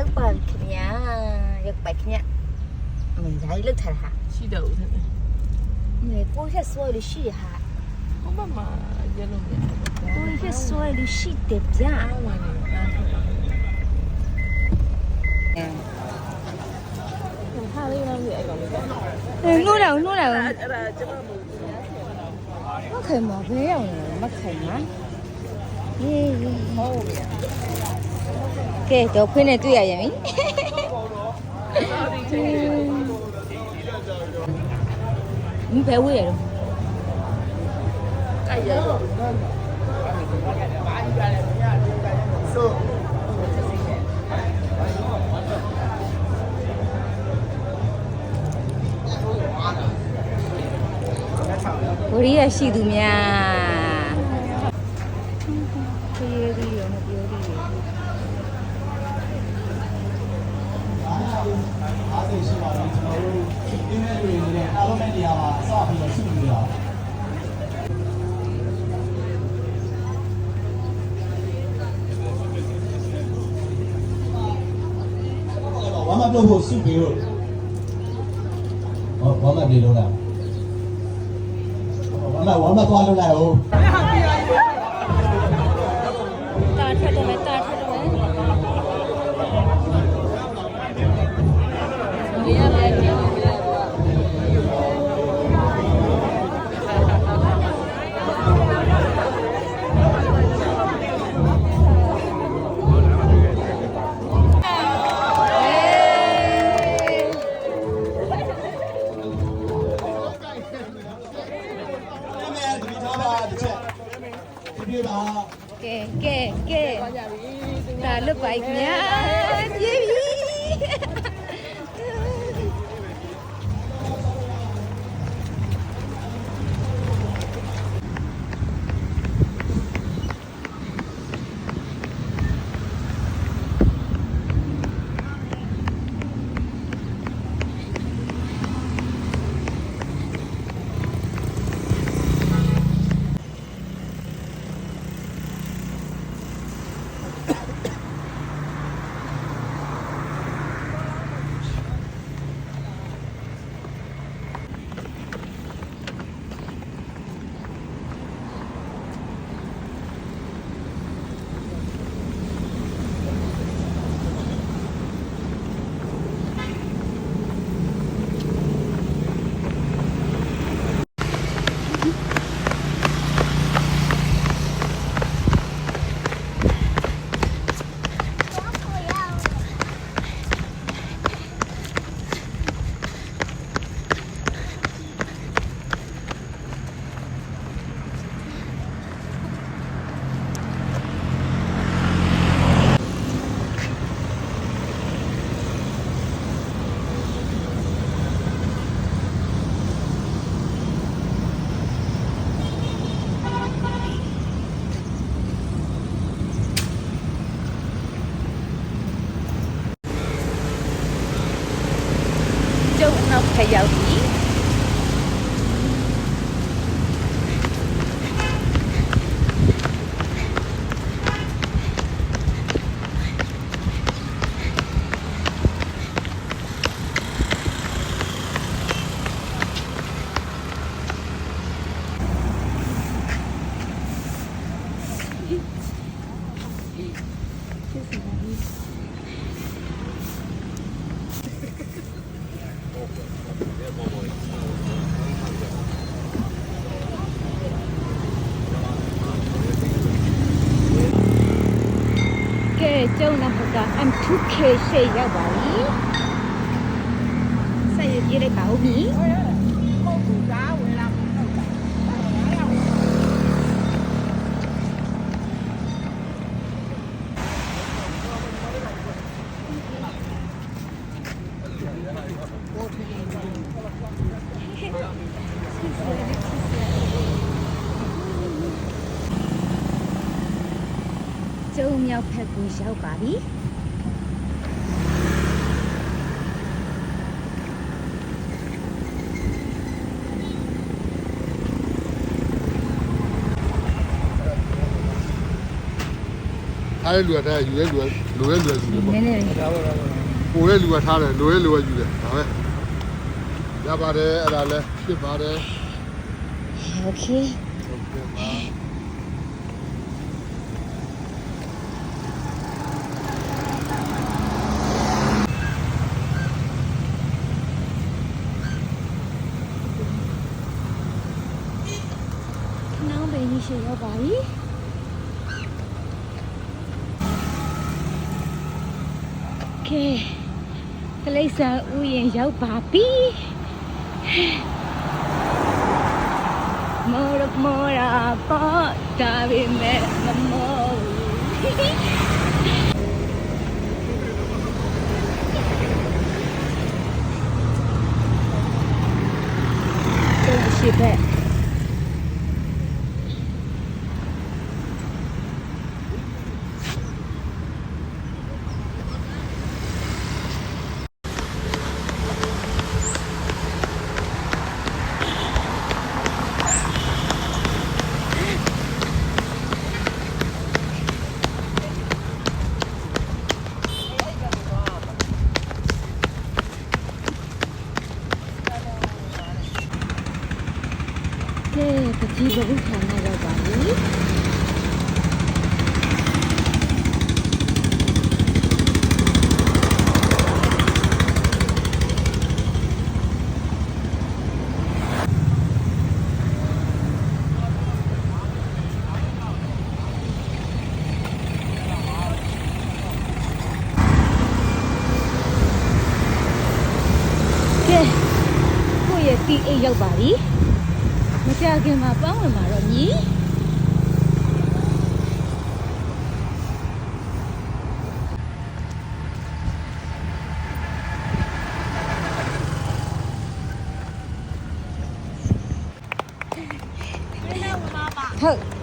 ရောက်ပါပြီခင်ဗျာရောက်ပါခင်ဗျာအမေဒါကြီးလောက်ထားတာဟာရှိတော့ဦးတယ်မေကိုရက်ဆွဲလို့ရှိရဟာဟိုဘက်မှာရလုံးမြကိုရက်ဆွဲလို့ရှိတယ်ဗျာအားဝင်နေတာဟအဲာလေးတော့ဒီအဲ့ကောင်လေးနှိုးတယ်နှိုးတယ်အဲ့ဒါကျွန်တော်မမခိုင်မဘဲရောက်နေမခိုင်မရေးရေးဟုတ်ပြီ ကဲတော့ခွင်းနဲ့တွေ့ရရင်ပြီမဘဲဝေးရတော့အဲ့ရတော့ဝရိယရှိသူများပြေးပြီးရောမပြောသေးဘူး အားစိတ်ရှိပါတော့ကျွန်တော်တို့အင်းမဲ့တွေနဲ့အားလုံးတဲ့ နေရာမှာစပြီးတော့ရှိနေတာဝမ်းမပြုတ်ဖို့စုပြီးတော့ဟောဝမ်းမပြေလို့လားဝမ်းမဝမ်းမသွားလို့လိုက်ဟုတ်တာထက်တော့မယ်တာ ကဲကဲကဲတာလွတ်ပါခင်ဗျာပြေးပြီ ကဲကျုပ်နောက်ထပ်က M2K ရှိရောက်ပါပြီဆက်ရပြေးလိုက်ပါဦးပြီ ပုတ်ကူကားဝင်လာမှာဟုတ်တာ ကျုံမြော က်ဖက်ကိုရောက်ပါပြီ ထားတဲ့လူကထားတယ်ယူတဲ့လူကလိုတဲ့လူကယူတယ်ပေါ့ နည်းနည်း ဒါပေါ့ဒါပေါ့ ပိုတဲ့လူကထားတယ်လိုတဲ့လူကယူတယ်ဒါပဲရပါတယ်အဲ့ဒါလဲဖြစ်ပါတယ် โอเค ဟုတ်ကဲ့ပါ ချိန်ရောက်ပါပြီ။ Okay တလိပ်ဆန်ဥယျာဉ်ရောက်ပါပြီ။မောရမောရာပေါ်တာဗိမဲမမောရှိပဲ ပကြီးဘုခါနာရောက်ပါပြီကဲကိုယ့်ရဲ့တီအိတ်ရောက်ပါပြီမ ကြခင်မှာပန်းဝင်มาတော့ညီဟုတ်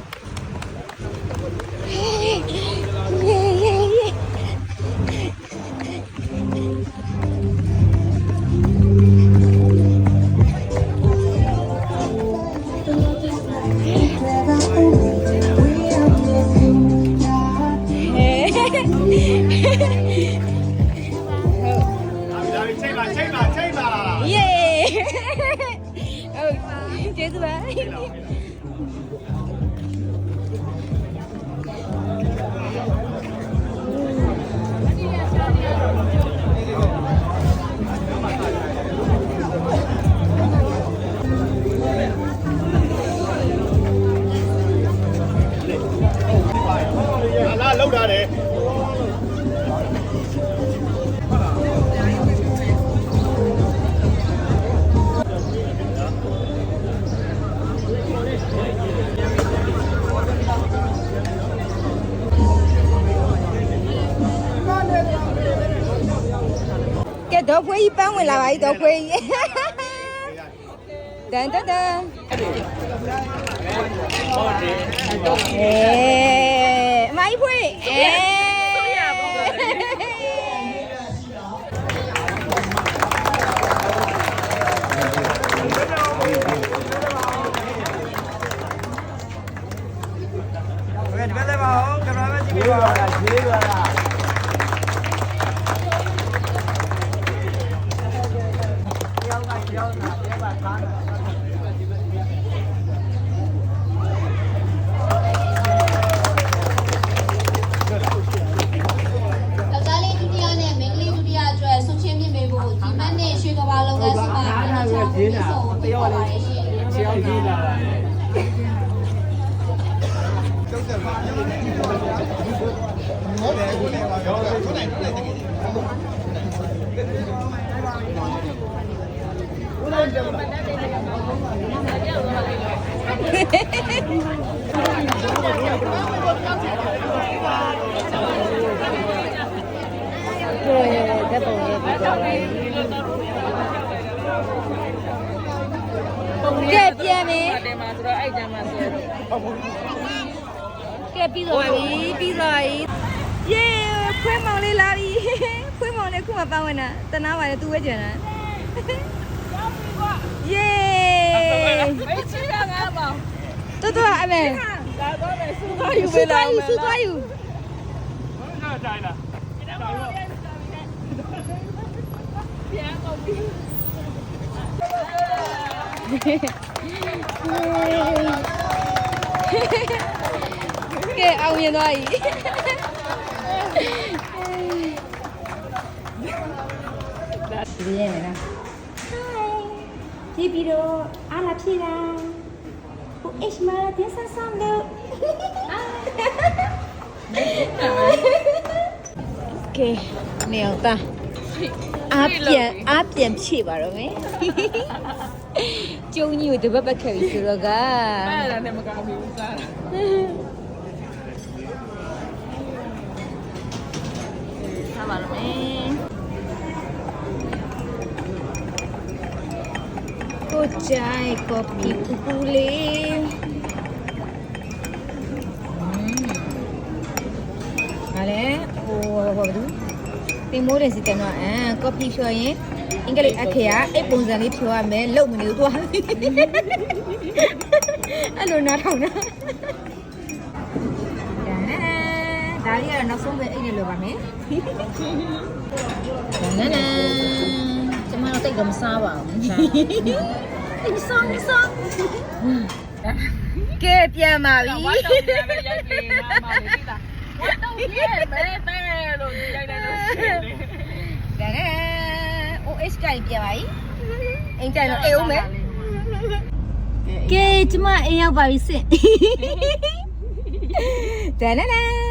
ကြီးပန်းဝင်လာပါပြီတော့ခွေးကြီးတန်တန်တန်ဟု ယောက်ျားလေးဒုတိယနဲ့မိန်းကလေးဒုတိယအတွက်ဆုချင်းမြင့်ပေးဖို့ဒီမတ်နဲ့ရွှေကဘာလောကဆုမှာပြန်ချောင်းပြီးဆုံးပြီးပါပါတယ်ရှင်ခြေအောင်ကြီးလာတာကိုယ်ရဲ့ဓာတ်ပုံလေးပြတော့ပါ ကဲပြန်ပြီတယ်မှာဆိုတော့အဲ့တမ်းမှာဆိုတော့ကဲပြီးသွားပြီပြီးသွားပြီယေခွေးမောင်လေးလာပြီခွေးမောင်လေးခုမှပန်းဝင်တာတနာပါလေသူဝဲကြံတာ ယေမေးချီရငါပေါ့တော်တော်အမေဒါတော့လေစူသွားယူယူပေးသွားလားယူစူသွားယူတိုင်းလားပြန်ကုန်ပြီကဲအောင်မြင်သွားပြီဒီရဲမယ်လား ဒီပြီးတော့အားလာဖြေတာဟို H မှာတင်ဆန်းဆောင်လို့ကဲနေအောင်တာအားပြန်အားပြန်ဖြည့်ပါတော့မယ်ကျုံကြီးကိုတပတ်ပတ်ခဲ့ပြီဆိုတော့ကအဲ့ဒါနဲ့မကောင်းဘူးစားတာထားပါတော့မယ် ကိုကြိုက်ကော်ဖီကူကူလေးဟာလေဟိုဟိုဘာလို့တင်မိုးတယ်စီတန်တော့အဲကော်ဖီဖြော်ရင်အင်္ဂလိပ်အခရာအဲ့ပုံစံလေးဖြော်ရမယ်လုံမနေဘူးသွားအဲ့လိုနားထောင်တာဒါလေးကတော့နောက်ဆုံးပဲအိတ်နေလို့ပါမယ်နန်းနန်း ကျမတို့တိတ်တော့မစားပါဘူးအိမ်ဆောင်ဆောင်ကဲပြန်ပါပြီဝတ်တော့ပြန်ပဲရိုက်ပြီးငါမှလည်းသိတာဝတ်တော့ပြန်ပဲတဲ့လို့ရိုက်တယ်လို့ရှိတယ်ဒါနဲ့ OS ကြိုင်ပြန်ပါပြီအိမ်ကြိုင်တော့အေးဦးမယ်ကဲကျမအိမ်ရောက်ပါပြီစင့်ဒါနဲ့